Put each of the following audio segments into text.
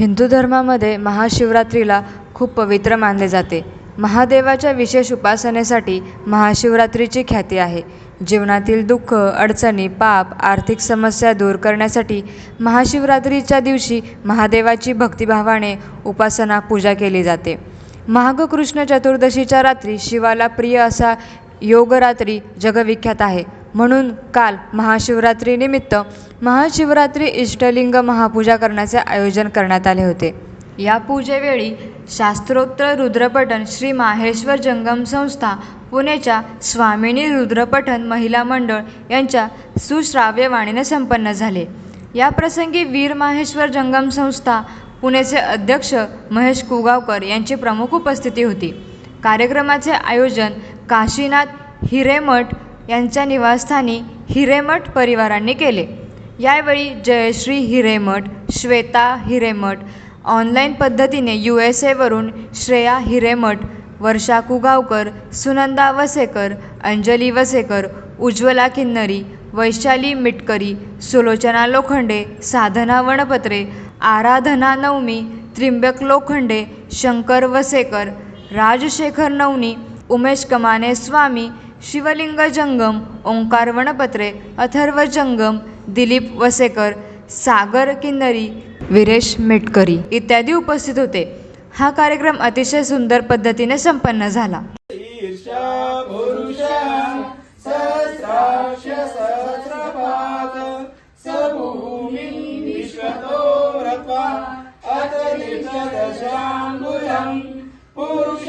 हिंदू धर्मामध्ये महाशिवरात्रीला खूप पवित्र मानले जाते. महादेवाच्या विशेष उपासनेसाठी महाशिवरात्रीची ख्याती आहे. जीवनातील दुःख अडचणी पाप आर्थिक समस्या दूर करण्यासाठी महाशिवरात्रीच्या दिवशी महादेवाची भक्तिभावाने उपासना पूजा केली जाते. माघ कृष्ण चतुर्दशीच्या रात्री शिवाला प्रिय असा योगरात्री जगविख्यात आहे. म्हणून काल महाशिवरात्रीनिमित्त महाशिवरात्री इष्टलिंग महापूजा करण्याचे आयोजन करण्यात आले होते. या पूजेवेळी शास्त्रोक्त रुद्रपठण श्री माहेश्वर जंगम संस्था पुणेच्या स्वामिनी रुद्रपठण महिला मंडळ यांच्या सुश्राव्य वाणीने संपन्न झाले. या प्रसंगी वीर माहेश्वर जंगम संस्था पुणेचे अध्यक्ष महेश कुगावकर यांची प्रमुख उपस्थिती होती. कार्यक्रमाचे आयोजन काशीनाथ हिरेमठ यांच्या निवासस्थानी हिरेमठ परिवारांनी केले. यावेळी जयश्री हिरेमठ श्वेता हिरेमठ ऑनलाईन पद्धतीने यू एस एवरून श्रेया हिरेमठ वर्षा कुगावकर सुनंदा वसेकर अंजली वसेकर उज्ज्वला किन्नरी वैशाली मिटकरी सुलोचना लोखंडे साधना वणपत्रे आराधना नवमी त्रिंबक लोखंडे शंकर वसेकर राजशेखर नवनी उमेश कमाने स्वामी शिवलिंग जंगम ओंकार वणपत्रे अथर्व जंगम दिलीप वसेकर सागर किन्नरी विरेश मेटकरी इत्यादी उपस्थित होते. हा कार्यक्रम अतिशय सुंदर पद्धतीने संपन्न झाला. पुरुष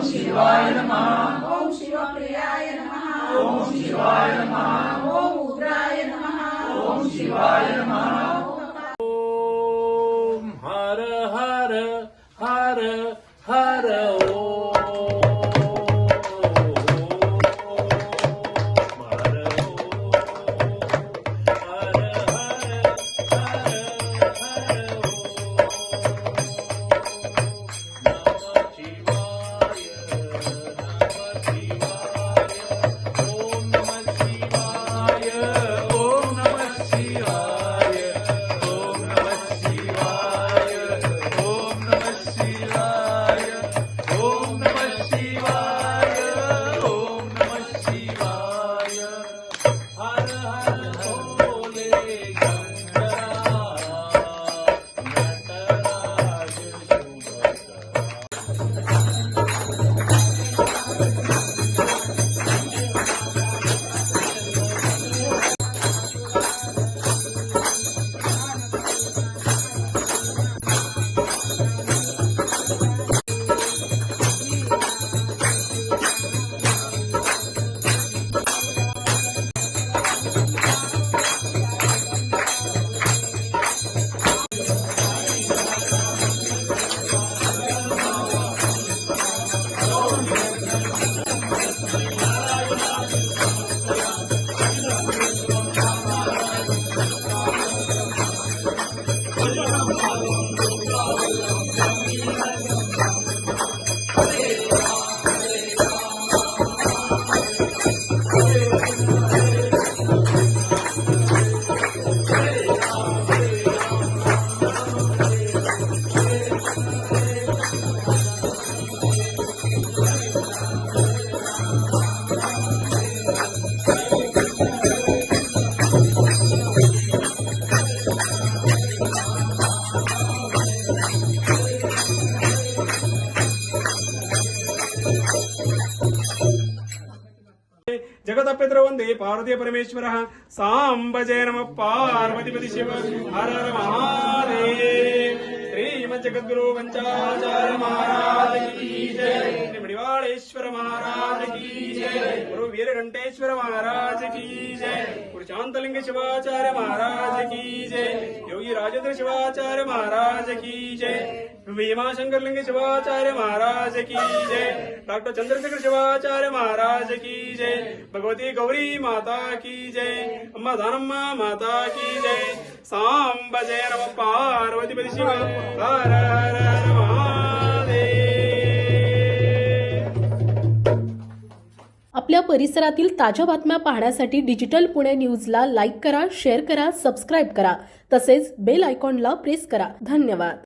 Om Shivaya Namaha. Om Shivaya Namaha. Om Shivaya Namaha. जगदपितरो वन्दे पार्वती परमेश्वरः साम्ब जय नमः पार्वतीपति शिव हर हर महादेव श्रीमज्जगद्गुरु पंचाचार्य महाराज महाराज की गुरु वीरघंटेश्वर महाराज की जय। गुरु शांतलिंग शिवाचार्य महाराज की जय। योगी राजेंद्र शिवाचार्य महाराज की जय। भीमाशंकर शंकरलिंग शिवाचार्य महाराज की जय। डॉक्टर चंद्रशेखर शिवाचार्य महाराज की जय। भगवती गौरी माता की जय। अम्मा दानम्मा माता की जय। सांब जय नम पार्वती शिव हर हर आपल्या परिसरातील ताज्या बातम्या पाहण्यासाठी डिजिटल पुणे न्यूजला लाईक करा शेअर करा सबस्क्राईब करा. तसेच बेल आयकॉनला प्रेस करा. धन्यवाद.